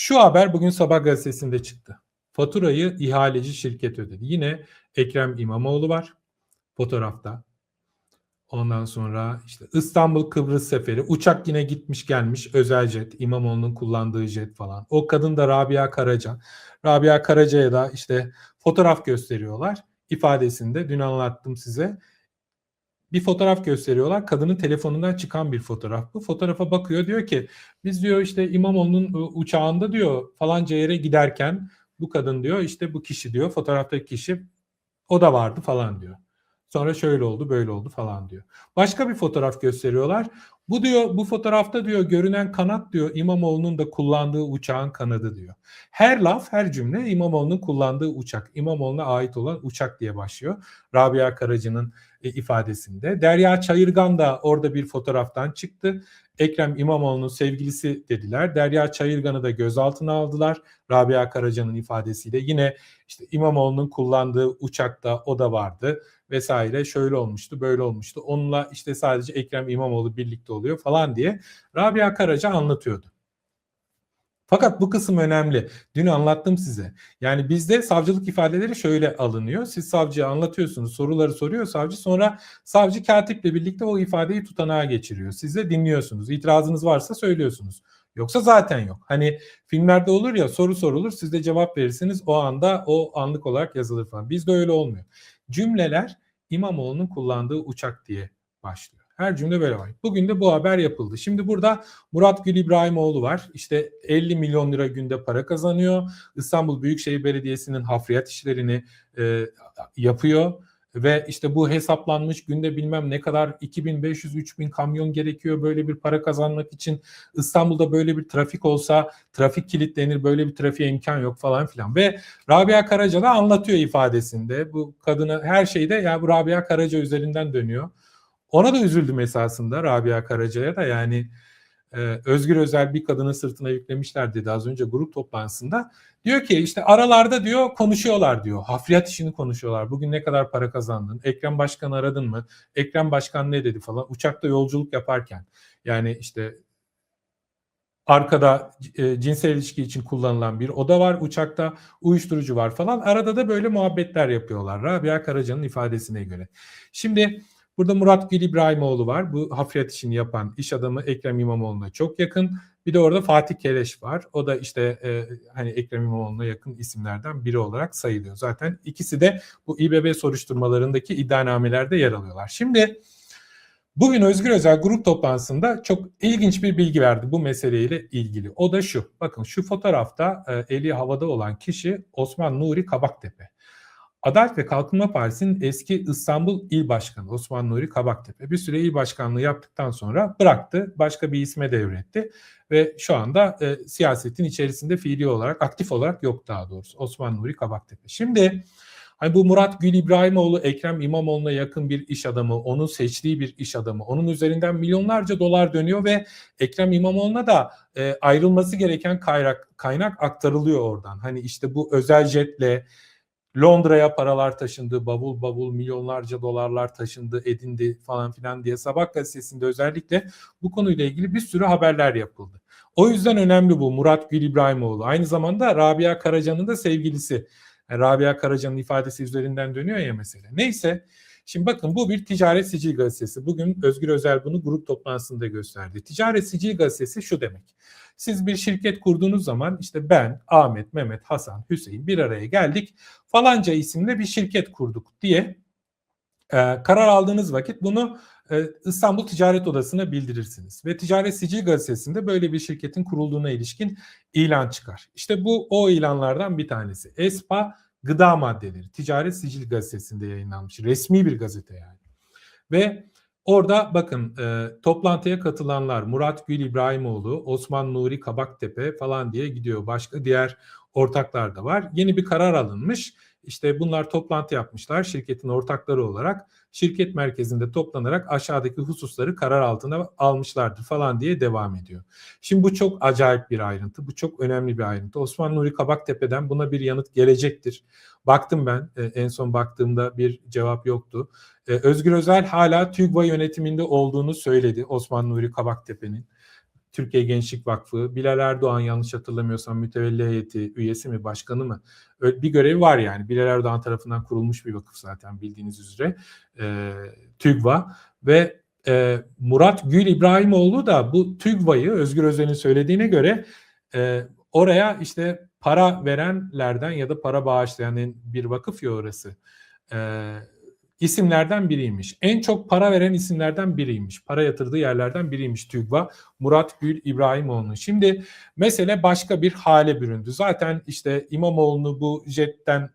Şu haber bugün Sabah gazetesinde çıktı. Faturayı ihaleci şirket ödedi. Yine Ekrem İmamoğlu var fotoğrafta. Ondan sonra işte İstanbul Kıbrıs seferi uçak yine gitmiş gelmiş özel jet İmamoğlu'nun kullandığı jet falan. O kadın da Rabia Karaca. Rabia Karaca'ya da işte fotoğraf gösteriyorlar ifadesinde dün anlattım size. Bir fotoğraf gösteriyorlar. Kadının telefonundan çıkan bir fotoğraf bu. Fotoğrafa bakıyor diyor ki biz diyor işte İmamoğlu'nun ıı, uçağında diyor falanca yere giderken bu kadın diyor işte bu kişi diyor fotoğraftaki kişi o da vardı falan diyor. Sonra şöyle oldu, böyle oldu falan diyor. Başka bir fotoğraf gösteriyorlar. Bu diyor bu fotoğrafta diyor görünen kanat diyor İmamoğlu'nun da kullandığı uçağın kanadı diyor. Her laf, her cümle İmamoğlu'nun kullandığı uçak. İmamoğlu'na ait olan uçak diye başlıyor. Rabia Karacı'nın e, ifadesinde. Derya Çayırgan da orada bir fotoğraftan çıktı. Ekrem İmamoğlu'nun sevgilisi dediler. Derya Çayırgan'ı da gözaltına aldılar. Rabia Karaca'nın ifadesiyle. Yine işte İmamoğlu'nun kullandığı uçakta o da vardı vesaire şöyle olmuştu böyle olmuştu. Onunla işte sadece Ekrem İmamoğlu birlikte oluyor falan diye Rabia Karaca anlatıyordu. Fakat bu kısım önemli. Dün anlattım size. Yani bizde savcılık ifadeleri şöyle alınıyor. Siz savcıya anlatıyorsunuz, soruları soruyor savcı. Sonra savcı katiple birlikte o ifadeyi tutanağa geçiriyor. Siz de dinliyorsunuz. İtirazınız varsa söylüyorsunuz. Yoksa zaten yok. Hani filmlerde olur ya soru sorulur siz de cevap verirsiniz. O anda o anlık olarak yazılır falan. Bizde öyle olmuyor. Cümleler İmamoğlu'nun kullandığı uçak diye başlıyor. Her cümle böyle var. Bugün de bu haber yapıldı. Şimdi burada Murat Gül İbrahimoğlu var. İşte 50 milyon lira günde para kazanıyor. İstanbul Büyükşehir Belediyesi'nin hafriyat işlerini e, yapıyor ve işte bu hesaplanmış günde bilmem ne kadar 2500-3000 kamyon gerekiyor böyle bir para kazanmak için. İstanbul'da böyle bir trafik olsa trafik kilitlenir böyle bir trafiğe imkan yok falan filan. Ve Rabia Karaca da anlatıyor ifadesinde bu kadını her şeyde ya bu Rabia Karaca üzerinden dönüyor. Ona da üzüldüm esasında Rabia Karaca'ya da yani e, Özgür Özel bir kadının sırtına yüklemişler dedi az önce grup toplantısında. Diyor ki işte aralarda diyor konuşuyorlar diyor. Hafriyat işini konuşuyorlar. Bugün ne kadar para kazandın? Ekrem Başkan aradın mı? Ekrem Başkan ne dedi falan. Uçakta yolculuk yaparken yani işte arkada e, cinsel ilişki için kullanılan bir oda var uçakta uyuşturucu var falan arada da böyle muhabbetler yapıyorlar Rabia Karaca'nın ifadesine göre. Şimdi Burada Murat Gül İbrahimoğlu var. Bu hafriyat işini yapan iş adamı Ekrem İmamoğlu'na çok yakın. Bir de orada Fatih Keleş var. O da işte e, hani Ekrem İmamoğlu'na yakın isimlerden biri olarak sayılıyor. Zaten ikisi de bu İBB soruşturmalarındaki iddianamelerde yer alıyorlar. Şimdi bugün Özgür Özel grup toplantısında çok ilginç bir bilgi verdi bu meseleyle ilgili. O da şu. Bakın şu fotoğrafta e, eli havada olan kişi Osman Nuri Kabaktepe. Adalet ve Kalkınma Partisi'nin eski İstanbul İl Başkanı Osman Nuri Kabaktepe bir süre il başkanlığı yaptıktan sonra bıraktı. Başka bir isme devretti ve şu anda e, siyasetin içerisinde fiili olarak aktif olarak yok daha doğrusu Osman Nuri Kabaktepe. Şimdi hani bu Murat Gül İbrahimoğlu Ekrem İmamoğlu'na yakın bir iş adamı, onun seçtiği bir iş adamı. Onun üzerinden milyonlarca dolar dönüyor ve Ekrem İmamoğlu'na da e, ayrılması gereken kaynak, kaynak aktarılıyor oradan. Hani işte bu özel jetle Londra'ya paralar taşındı, bavul bavul milyonlarca dolarlar taşındı, edindi falan filan diye Sabah gazetesinde özellikle bu konuyla ilgili bir sürü haberler yapıldı. O yüzden önemli bu Murat Gül İbrahimoğlu. Aynı zamanda Rabia Karaca'nın da sevgilisi. Rabia Karaca'nın ifadesi üzerinden dönüyor ya mesele. Neyse Şimdi bakın bu bir ticaret sicil gazetesi. Bugün Özgür Özel bunu grup toplantısında gösterdi. Ticaret sicil gazetesi şu demek. Siz bir şirket kurduğunuz zaman işte ben, Ahmet, Mehmet, Hasan, Hüseyin bir araya geldik. Falanca isimle bir şirket kurduk diye e, karar aldığınız vakit bunu e, İstanbul Ticaret Odası'na bildirirsiniz. Ve Ticaret Sicil Gazetesi'nde böyle bir şirketin kurulduğuna ilişkin ilan çıkar. İşte bu o ilanlardan bir tanesi. ESPA Gıda Maddeleri Ticaret Sicil Gazetesi'nde yayınlanmış. Resmi bir gazete yani. Ve Orada bakın e, toplantıya katılanlar Murat Gül İbrahimoğlu, Osman Nuri Kabaktepe falan diye gidiyor. Başka diğer ortaklar da var. Yeni bir karar alınmış. İşte bunlar toplantı yapmışlar şirketin ortakları olarak. Şirket merkezinde toplanarak aşağıdaki hususları karar altına almışlardır falan diye devam ediyor. Şimdi bu çok acayip bir ayrıntı. Bu çok önemli bir ayrıntı. Osman Nuri Kabaktepe'den buna bir yanıt gelecektir. Baktım ben e, en son baktığımda bir cevap yoktu. E, Özgür Özel hala TÜGVA yönetiminde olduğunu söyledi Osman Nuri Kabaktepe'nin. Türkiye Gençlik Vakfı, Bilal Erdoğan yanlış hatırlamıyorsam mütevelli heyeti üyesi mi, başkanı mı? Bir görevi var yani. Bilal Erdoğan tarafından kurulmuş bir vakıf zaten bildiğiniz üzere. E, TÜGVA ve e, Murat Gül İbrahimoğlu da bu TÜGVA'yı Özgür Özel'in söylediğine göre e, oraya işte para verenlerden ya da para bağışlayan bir vakıf ya orası. E, isimlerden biriymiş. En çok para veren isimlerden biriymiş. Para yatırdığı yerlerden biriymiş TÜGVA. Murat Gül İbrahimoğlu. Şimdi mesele başka bir hale büründü. Zaten işte İmamoğlu'nu bu jetten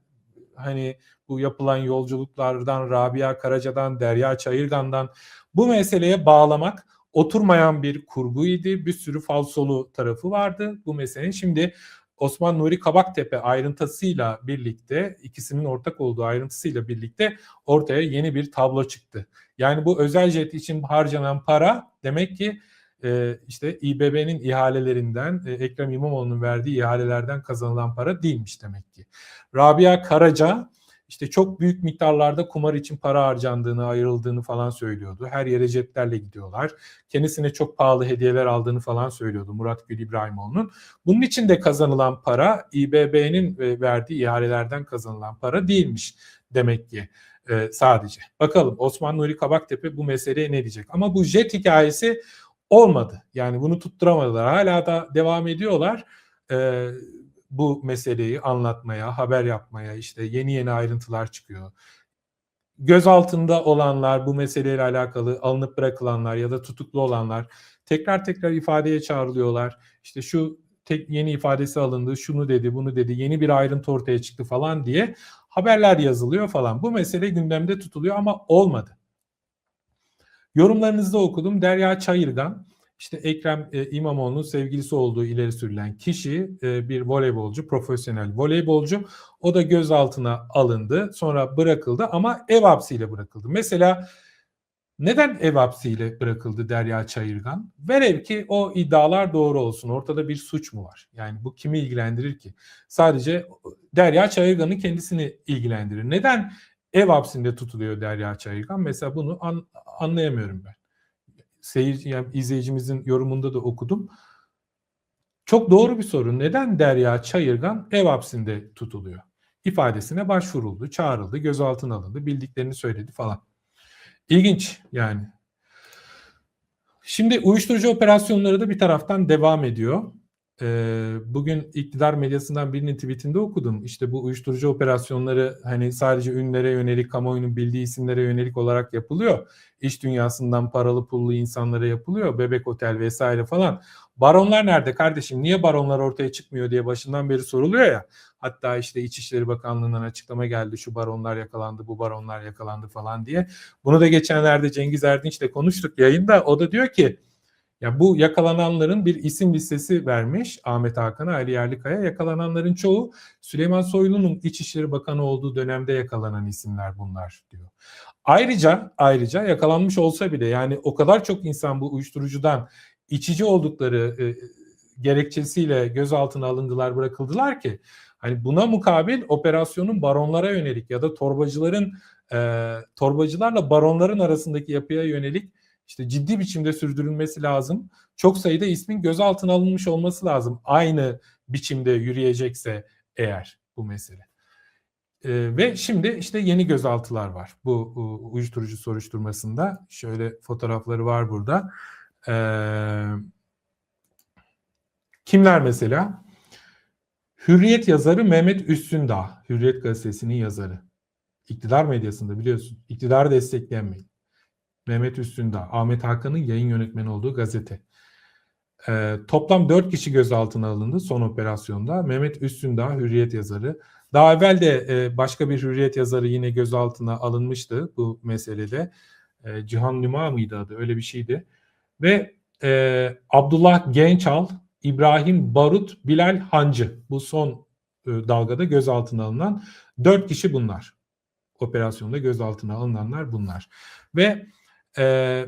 hani bu yapılan yolculuklardan, Rabia Karaca'dan, Derya Çayırgan'dan bu meseleye bağlamak oturmayan bir kurguydu. Bir sürü falsolu tarafı vardı bu meselenin. Şimdi Osman Nuri Kabaktepe ayrıntısıyla birlikte ikisinin ortak olduğu ayrıntısıyla birlikte ortaya yeni bir tablo çıktı. Yani bu özel jet için harcanan para demek ki e, işte İBB'nin ihalelerinden e, Ekrem İmamoğlu'nun verdiği ihalelerden kazanılan para değilmiş demek ki. Rabia Karaca işte çok büyük miktarlarda kumar için para harcandığını, ayrıldığını falan söylüyordu. Her yere jetlerle gidiyorlar. Kendisine çok pahalı hediyeler aldığını falan söylüyordu Murat Gül İbrahimoğlu'nun. Bunun için de kazanılan para İBB'nin e, verdiği ihalelerden kazanılan para değilmiş demek ki e, sadece. Bakalım Osman Nuri Kabaktepe bu meseleye ne diyecek? Ama bu jet hikayesi olmadı. Yani bunu tutturamadılar. Hala da devam ediyorlar. Ee, bu meseleyi anlatmaya, haber yapmaya işte yeni yeni ayrıntılar çıkıyor. Göz altında olanlar, bu meseleyle alakalı alınıp bırakılanlar ya da tutuklu olanlar tekrar tekrar ifadeye çağrılıyorlar. İşte şu tek yeni ifadesi alındı, şunu dedi, bunu dedi, yeni bir ayrıntı ortaya çıktı falan diye haberler yazılıyor falan. Bu mesele gündemde tutuluyor ama olmadı. Yorumlarınızda okudum. Derya Çayırgan işte Ekrem e, İmamoğlu'nun sevgilisi olduğu ileri sürülen kişi e, bir voleybolcu, profesyonel voleybolcu. O da gözaltına alındı, sonra bırakıldı ama ev hapsiyle bırakıldı. Mesela neden ev hapsiyle bırakıldı Derya Çayırgan? Velev ki o iddialar doğru olsun. Ortada bir suç mu var? Yani bu kimi ilgilendirir ki? Sadece Derya Çayırgan'ın kendisini ilgilendirir. Neden ev hapsinde tutuluyor Derya Çayırgan? Mesela bunu an, anlayamıyorum ben seyirci yani izleyicimizin yorumunda da okudum. Çok doğru bir soru. Neden Derya Çayırgan ev hapsinde tutuluyor? İfadesine başvuruldu, çağrıldı, gözaltına alındı, bildiklerini söyledi falan. İlginç yani. Şimdi uyuşturucu operasyonları da bir taraftan devam ediyor. Ee, bugün iktidar medyasından birinin tweetinde okudum. İşte bu uyuşturucu operasyonları hani sadece ünlere yönelik, kamuoyunun bildiği isimlere yönelik olarak yapılıyor. İş dünyasından paralı pullu insanlara yapılıyor. Bebek otel vesaire falan. Baronlar nerede kardeşim? Niye baronlar ortaya çıkmıyor diye başından beri soruluyor ya. Hatta işte İçişleri Bakanlığı'ndan açıklama geldi. Şu baronlar yakalandı, bu baronlar yakalandı falan diye. Bunu da geçenlerde Cengiz Erdinç'le konuştuk yayında. O da diyor ki ya bu yakalananların bir isim listesi vermiş Ahmet Hakan'a, Ali Yerlikaya. Yakalananların çoğu Süleyman Soylu'nun İçişleri Bakanı olduğu dönemde yakalanan isimler bunlar diyor. Ayrıca ayrıca yakalanmış olsa bile yani o kadar çok insan bu uyuşturucudan içici oldukları e, gerekçesiyle gözaltına alındılar, bırakıldılar ki hani buna mukabil operasyonun baronlara yönelik ya da torbacıların e, torbacılarla baronların arasındaki yapıya yönelik işte ciddi biçimde sürdürülmesi lazım. Çok sayıda ismin gözaltına alınmış olması lazım. Aynı biçimde yürüyecekse eğer bu mesele. Ee, ve şimdi işte yeni gözaltılar var bu uyuşturucu soruşturmasında. Şöyle fotoğrafları var burada. Ee, kimler mesela? Hürriyet yazarı Mehmet Üstündağ. Hürriyet gazetesinin yazarı. İktidar medyasında biliyorsun. İktidar desteklenmeyin. Mehmet Üstündağ, Ahmet Hakan'ın yayın yönetmeni olduğu gazete. Ee, toplam 4 kişi gözaltına alındı son operasyonda. Mehmet Üstündağ, Hürriyet yazarı. Daha evvel de e, başka bir Hürriyet yazarı yine gözaltına alınmıştı bu meselede. E, Cihan Nüma mıydı adı? Öyle bir şeydi. Ve e, Abdullah Gençal, İbrahim Barut, Bilal Hancı. Bu son e, dalgada gözaltına alınan 4 kişi bunlar. Operasyonda gözaltına alınanlar bunlar. Ve e,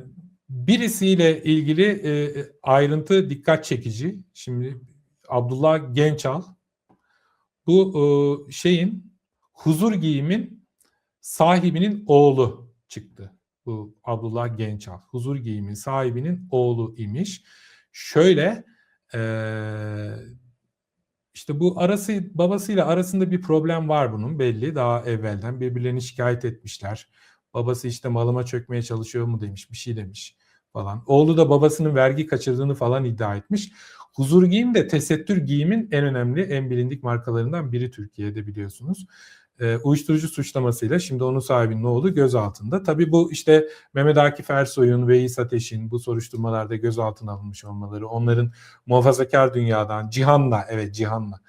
birisiyle ilgili e, ayrıntı dikkat çekici. Şimdi Abdullah Gençal bu e, şeyin huzur giyimin sahibinin oğlu çıktı. Bu Abdullah Gençal. Huzur giyimin sahibinin oğlu imiş. Şöyle eee, işte bu arası babasıyla arasında bir problem var bunun belli daha evvelden birbirlerini şikayet etmişler. Babası işte malıma çökmeye çalışıyor mu demiş bir şey demiş falan. Oğlu da babasının vergi kaçırdığını falan iddia etmiş. Huzur Giyim de tesettür giyimin en önemli en bilindik markalarından biri Türkiye'de biliyorsunuz. E, uyuşturucu suçlamasıyla şimdi onun sahibinin oğlu gözaltında. Tabii bu işte Mehmet Akif Ersoy'un ve İsa Ateş'in bu soruşturmalarda gözaltına alınmış olmaları, onların muhafazakar dünyadan, cihanla, evet cihanla,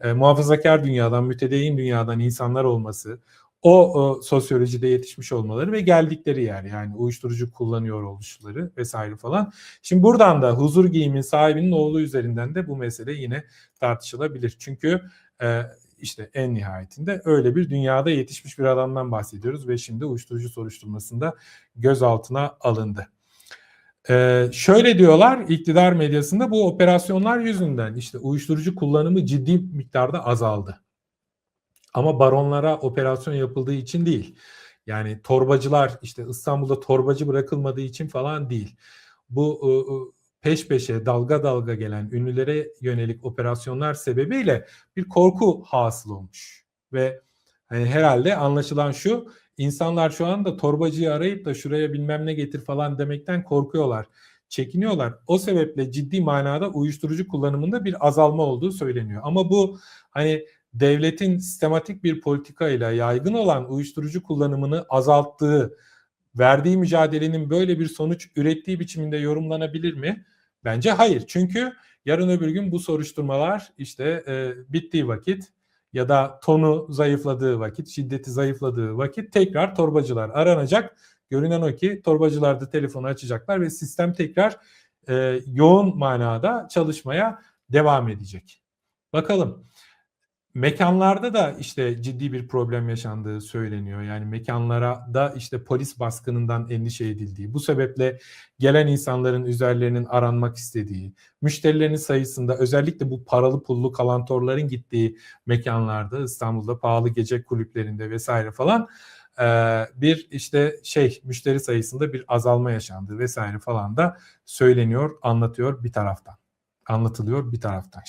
e, muhafazakar dünyadan, mütedeyyin dünyadan insanlar olması, o, o sosyolojide yetişmiş olmaları ve geldikleri yer yani uyuşturucu kullanıyor oluşları vesaire falan. Şimdi buradan da huzur giyimin sahibinin oğlu üzerinden de bu mesele yine tartışılabilir. Çünkü e, işte en nihayetinde öyle bir dünyada yetişmiş bir adamdan bahsediyoruz ve şimdi uyuşturucu soruşturmasında gözaltına alındı. Ee, şöyle diyorlar iktidar medyasında bu operasyonlar yüzünden işte uyuşturucu kullanımı ciddi miktarda azaldı. Ama baronlara operasyon yapıldığı için değil. Yani torbacılar işte İstanbul'da torbacı bırakılmadığı için falan değil. Bu peş peşe dalga dalga gelen ünlülere yönelik operasyonlar sebebiyle bir korku hasıl olmuş. Ve hani herhalde anlaşılan şu insanlar şu anda torbacıyı arayıp da şuraya bilmem ne getir falan demekten korkuyorlar. Çekiniyorlar. O sebeple ciddi manada uyuşturucu kullanımında bir azalma olduğu söyleniyor. Ama bu hani devletin sistematik bir politikayla yaygın olan uyuşturucu kullanımını azalttığı, verdiği mücadelenin böyle bir sonuç ürettiği biçiminde yorumlanabilir mi? Bence hayır. Çünkü yarın öbür gün bu soruşturmalar işte e, bittiği vakit ya da tonu zayıfladığı vakit, şiddeti zayıfladığı vakit tekrar torbacılar aranacak. Görünen o ki torbacılar da telefonu açacaklar ve sistem tekrar e, yoğun manada çalışmaya devam edecek. Bakalım. Mekanlarda da işte ciddi bir problem yaşandığı söyleniyor. Yani mekanlara da işte polis baskınından endişe edildiği, bu sebeple gelen insanların üzerlerinin aranmak istediği, müşterilerin sayısında özellikle bu paralı pullu kalantorların gittiği mekanlarda İstanbul'da pahalı gece kulüplerinde vesaire falan bir işte şey müşteri sayısında bir azalma yaşandığı vesaire falan da söyleniyor, anlatıyor bir taraftan. Anlatılıyor bir taraftan.